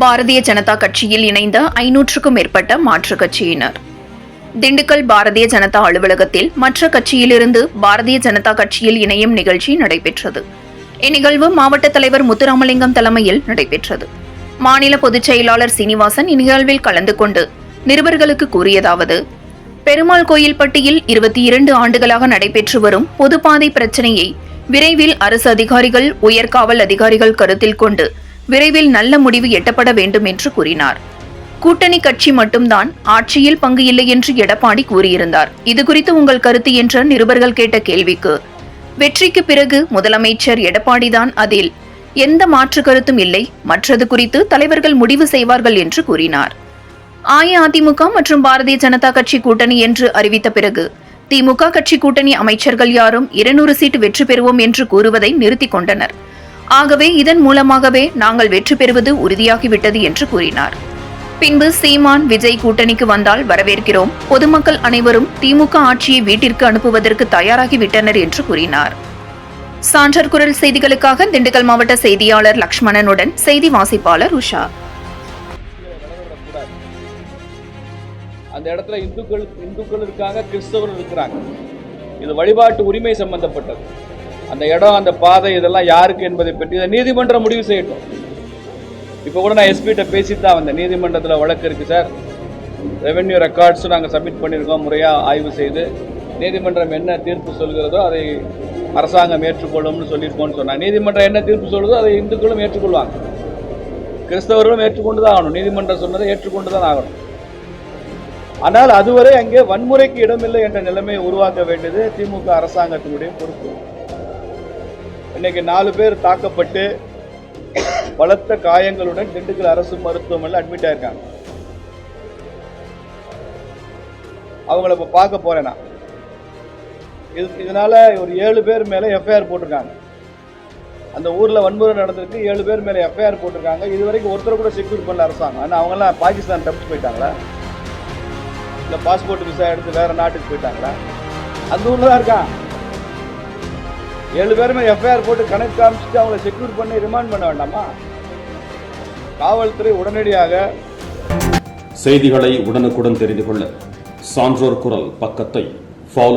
பாரதிய ஜனதா கட்சியில் இணைந்த ஐநூற்றுக்கும் மேற்பட்ட மாற்றுக் கட்சியினர். திண்டுக்கல் பாரதிய ஜனதா அலுவலகத்தில் மற்ற கட்சியிலிருந்து பாரதிய ஜனதா கட்சியில் இணையும் நிகழ்ச்சி நடைபெற்றது. இந்நிகழ்வு மாவட்ட தலைவர் முத்துராமலிங்கம் தலைமையில் நடைபெற்றது. மாநில பொதுச் செயலாளர் சீனிவாசன் இந்நிகழ்வில் கலந்து கொண்டு நிருபர்களுக்கு கூறியதாவது பெருமாள் கோயில்பட்டியில் இருபத்தி இரண்டு ஆண்டுகளாக நடைபெற்று வரும் பொதுப்பாதை பிரச்சினையை விரைவில் அரசு அதிகாரிகள் உயர்காவல் அதிகாரிகள் கருத்தில் கொண்டு விரைவில் நல்ல முடிவு எட்டப்பட வேண்டும் என்று கூறினார். கூட்டணி கட்சி மட்டும்தான் ஆட்சியில் பங்கு இல்லை என்று எடப்பாடி கூறியிருந்தார். இதுகுறித்து உங்கள் கருத்து என்ற நிருபர்கள் கேட்ட கேள்விக்கு வெற்றிக்கு பிறகு முதலமைச்சர் எடப்பாடிதான் அதில் எந்த மாற்று கருத்தும் இல்லை மற்றது குறித்து தலைவர்கள் முடிவு செய்வார்கள் என்று கூறினார். அஇஅதிமுக மற்றும் பாரதிய ஜனதா கட்சி கூட்டணி என்று அறிவித்த பிறகு திமுக கட்சி கூட்டணி அமைச்சர்கள் யாரும் இருநூறு சீட் வெற்றி பெறுவோம் என்று கூறுவதை நிறுத்திக் கொண்டனர். ஆகவே இதன் மூலமாகவே நாங்கள் வெற்றி பெறுவது உறுதியாகிவிட்டது என்று கூறினார். பின்பு சீமான் விஜய் கூட்டணிக்கு வந்தால் வரவேற்கிறோம். பொதுமக்கள் அனைவரும் திமுக ஆட்சியை வீட்டிற்கு அனுப்புவதற்கு தயாராகிவிட்டனர் என்று கூறினார். சான்றர் குரல் செய்திகளுக்காக திண்டுக்கல் மாவட்ட செய்தியாளர் லக்ஷ்மணனுடன் செய்தி வாசிப்பாளர் உஷா. அந்த இடத்துல இந்துக்கள் இந்துக்கள் இருக்காங்க கிறிஸ்தவர்கள் இருக்கிறாங்க. இது வழிபாட்டு உரிமை சம்பந்தப்பட்டது. அந்த இடம் அந்த பாதை இதெல்லாம் யாருக்கு என்பதை பற்றி இதை நீதிமன்றம் முடிவு செய்யட்டும். இப்போ கூட நான் எஸ்பிகிட்ட பேசிட்டு தான் வந்தேன். நீதிமன்றத்தில் வழக்கு இருக்குது சார். ரெவென்யூ ரெக்கார்ட்ஸும் நாங்கள் சப்மிட் பண்ணியிருக்கோம் முறையாக ஆய்வு செய்து. நீதிமன்றம் என்ன தீர்ப்பு சொல்கிறதோ அதை அரசாங்கம் ஏற்றுக்கொள்ளும்னு சொல்லியிருக்கோம்னு சொன்னாங்க. நீதிமன்றம் என்ன தீர்ப்பு சொல்கிறதோ அதை இந்துக்களும் ஏற்றுக்கொள்வாங்க. கிறிஸ்தவர்களும் ஏற்றுக்கொண்டு தான் ஆகணும். நீதிமன்றம் சொன்னதை ஏற்றுக்கொண்டு தான் ஆகணும். ஆனால் அதுவரை அங்கே வன்முறைக்கு இடமில்லை என்ற நிலைமையை உருவாக்க வேண்டியது திமுக அரசாங்கத்தினுடைய பொறுப்பு. இன்னைக்கு நாலு பேர் தாக்கப்பட்டு பலத்த காயங்களுடன் திண்டுக்கல் அரசு மருத்துவமனையில் அட்மிட் ஆயிருக்காங்க. அவங்கள இப்போ பார்க்க போறேன் நான். இது இதனால ஒரு ஏழு பேர் மேலே எஃப்ஐஆர் போட்டிருக்காங்க. அந்த ஊரில் வன்முறை நடந்திருக்கு ஏழு பேர் மேலே எஃப்ஐஆர் போட்டிருக்காங்க. இது வரைக்கும் ஒருத்தர் கூட செக்யூர் பண்ணல அரசாங்கம். ஆனால் அவங்கெல்லாம் பாகிஸ்தான் தப்பிச்சு போயிட்டாங்களா? இந்த பாஸ்போர்ட் விசா எடுத்து வேறு நாட்டுக்கு போயிட்டாங்களா? அந்த ஊரில் தான் இருக்கான். ஏழு பேருமே எஃப்ஐஆர் போட்டு கணக்கு காமிச்சிட்டு அவங்கள செக்யூர் பண்ணி ரிமாண்ட் பண்ண வேண்டாமா? காவல்துறை உடனடியாக செய்திகளை உடனுக்குடன் தெரிந்து கொள்ள சான்றோர் குரல் பக்கத்தை